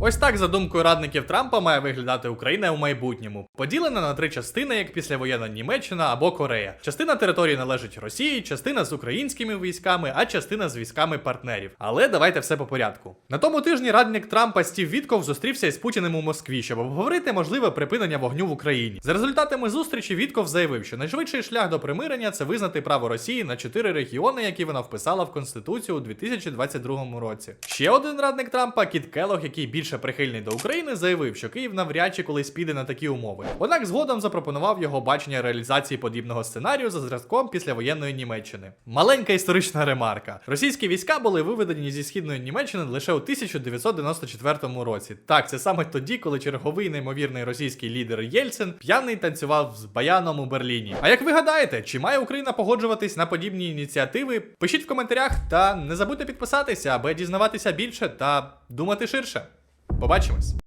Ось так, за думкою радників Трампа, має виглядати Україна у майбутньому, поділена на три частини, як післявоєнна Німеччина або Корея. Частина території належить Росії, частина з українськими військами, а частина з військами партнерів. Але давайте все по порядку. На тому тижні радник Трампа Стів Вітков зустрівся із Путіним у Москві, щоб обговорити можливе припинення вогню в Україні. За результатами зустрічі Вітков заявив, що найшвидший шлях до примирення це визнати право Росії на чотири регіони, які вона вписала в Конституцію у 2022 році. Ще один радник Трампа, Кіт Келлог, який більше прихильний до України, заявив, що Київ навряд чи колись піде на такі умови. Однак згодом запропонував його бачення реалізації подібного сценарію за зразком післявоєнної Німеччини. Маленька історична ремарка: російські війська були виведені зі східної Німеччини лише у 1994 році. Так, це саме тоді, коли черговий неймовірний російський лідер Єльцин п'яний танцював з баяном у Берліні. А як ви гадаєте, чи має Україна погоджуватись на подібні ініціативи? Пишіть в коментарях та не забудьте підписатися, аби дізнаватися більше та думати ширше. Побачимось!